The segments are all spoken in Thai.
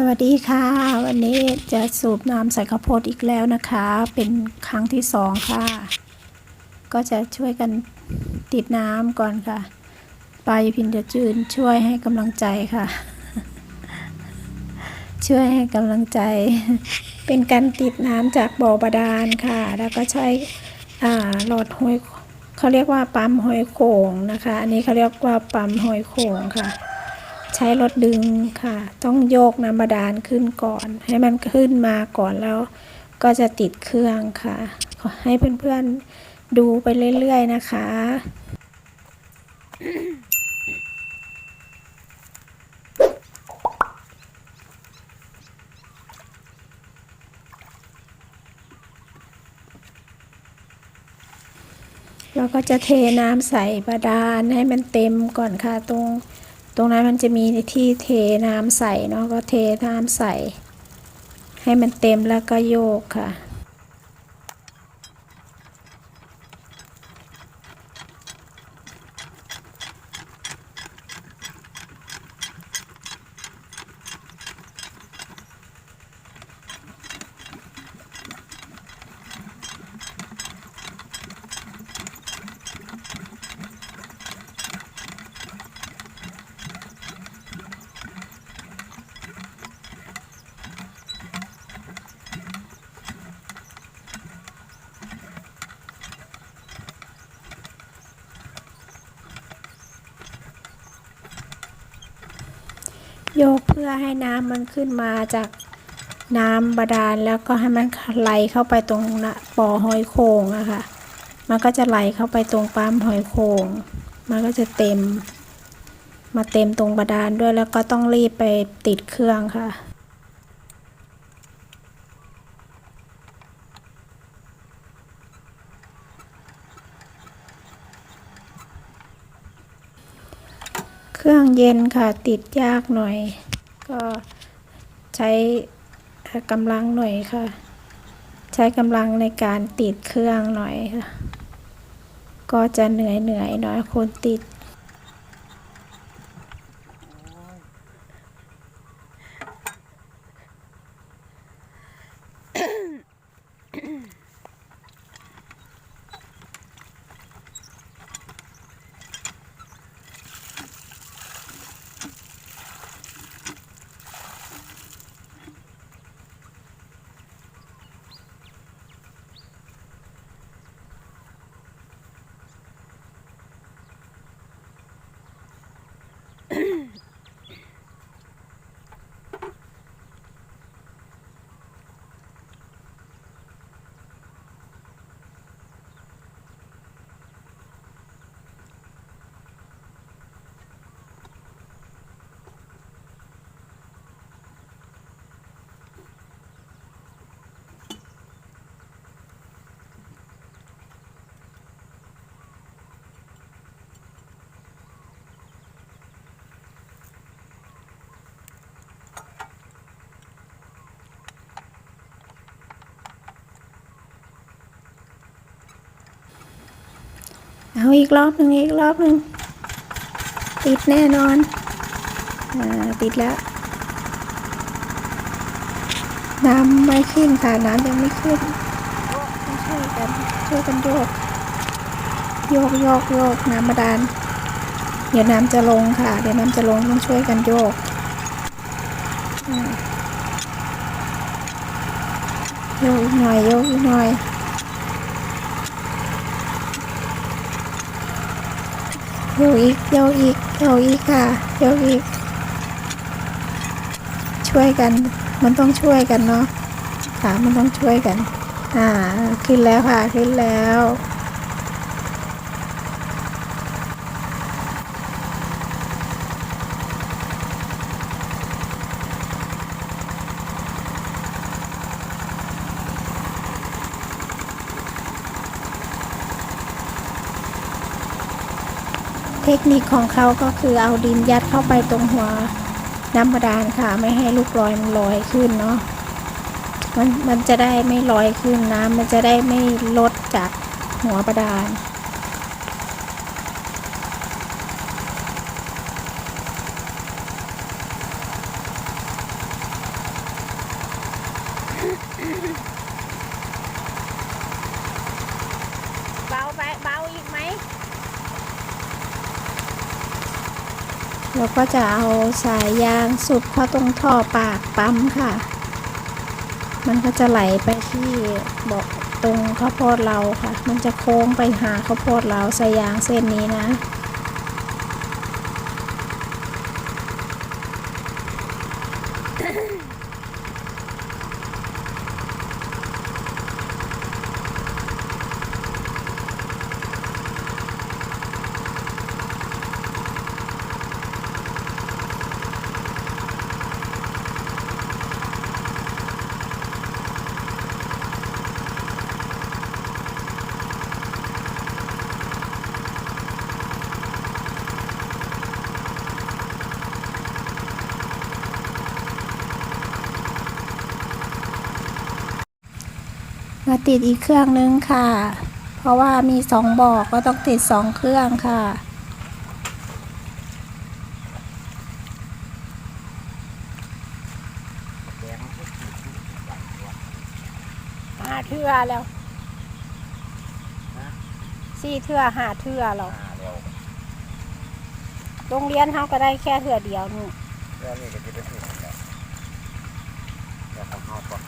สวัสดีค่ะ วันนี้จะสูบน้ำใส่ข้าวโพดอีกแล้วนะคะ เป็นครั้งที่สองค่ะ ก็จะช่วยกันติดน้ำก่อนค่ะปายพินจะจืนช่วยให้กำลังใจค่ะ ช่วยให้กำลังใจ เป็นการติดน้ำจากบ่อบาดาลค่ะ แล้วก็ใช้หลอดห้อยเขาเรียกว่าปั๊มห้อยโขงนะคะ อันนี้เขาเรียกว่าปั๊มห้อยโขงค่ะ ใช้รถดึงค่ะ ต้องโยกน้ำบาดาลขึ้นก่อน ให้มันขึ้นมาก่อนแล้ว ก็จะติดเครื่องค่ะ ขอให้เพื่อนๆดูไปเรื่อยๆนะคะเราก็จะเทน้ำใส่บาดาลให้มันเต็มก่อนค่ะตรง ตรงนั้นมันจะมีที่เทน้ำใส่เนาะก็เทน้ำใส่ ให้มันเต็มแล้วก็โยกค่ะ พื่อให้น้ำมันขึ้นมาจากน้ำบาดาลแล้วก็ให้มันไหลเข้าไปตรงน่ะบ่อหอยโข่งอะค่ะ มันก็จะไหลเข้าไปตรงปั๊มหอยโข่ง มันก็จะเต็ม มาเต็มตรงบาดาลด้วยแล้วก็ต้องรีบไปติดเครื่องค่ะเครื่องเย็นค่ะติดยากหน่อย ก็ใช้กำลังหน่อยค่ะ ใช้กำลังในการติดเครื่องหน่อยค่ะ ก็จะเหนื่อยเหนื่อยหน่อยคนติด เอาอีกรอบหนึ่งอีกรอบหนึ่งติดแน่นอนอติดแล้ว น้ำไม่ขึ้นค่ะน้ำยังไม่ขึ้นช่วยกันช่วยกันโยก โยกโยกโยกน้ำบาดาลเดี๋ยวน้ำจะลงค่ะ เดี๋ยวน้ำจะลงต้องช่วยกันโยกโยกหน่อยโยกอีกหน่อย โยอีกโยอีกโยอีกค่ะโยอีก ช่วยกัน มันต้องช่วยกันเนาะค่ะมันต้องช่วยกัน อ่า ขึ้นแล้วค่ะ ขึ้นแล้ว เทคนิคของเขาก็คือเอาดินยัดเข้าไปตรงหัวน้ำบาดาลค่ะ ไม่ให้ลูกลอยมันลอยขึ้นเนาะมันมันจะได้ไม่ลอยขึ้นน้ำมันจะได้ไม่ลดจากหัวบาดาล แล้วก็จะเอาสายยางสุดเข้าตรงท่อปากปั๊มค่ะ มันก็จะไหลไปที่บอกตรงข้าวโพดเราค่ะ มันจะโค้งไปหาข้าวโพดเราสายยางเส้นนี้นะ ติดอีกเครื่องนึงค่ะ เพราะว่ามีสองบอกก็ต้องติดสองเครื่องค่ะหาเทือแล้วสี่เทือหาเทือเราอ่าเร็วโรงเรียนเขาก็ได้แค่เทือเดียวนี่เรื่องนี้ก็จะไปถึงแล้วเดี๋ยวของเฮาก่อน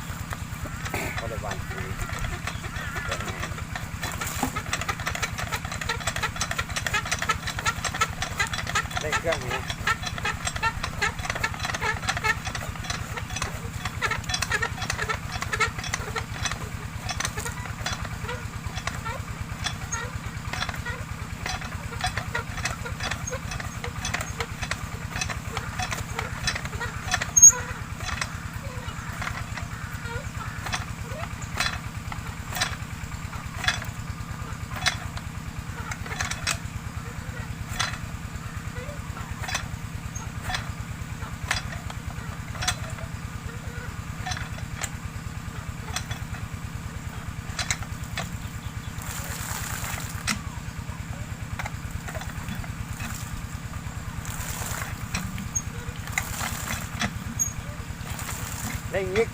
เขาเลยวันคือเดี๋ยวนี้ได้เครื่องนี้ ได้ยิก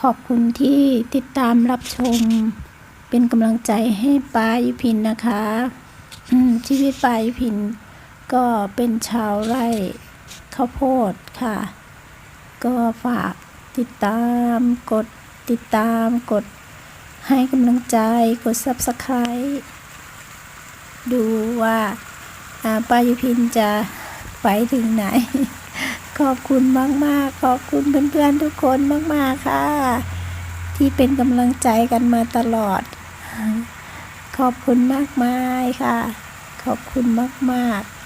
ขอบคุณที่ติดตามรับชม เป็นกำลังใจให้ป้ายุพินนะคะชีวิตป้ายุพิน ก็เป็นชาวไร่ข้าวโพดค่ะ ก็ฝากติดตามกดติดตามกดให้กำลังใจกด subscribe ดูว่าอ่าป้ายุพินจะไปถึงไหน ขอบคุณมาก ๆ ขอบคุณเพื่อนๆทุกคนมาก ๆ ค่ะ ที่เป็นกำลังใจกันมาตลอด ขอบคุณมากมายค่ะ ขอบคุณมาก ๆ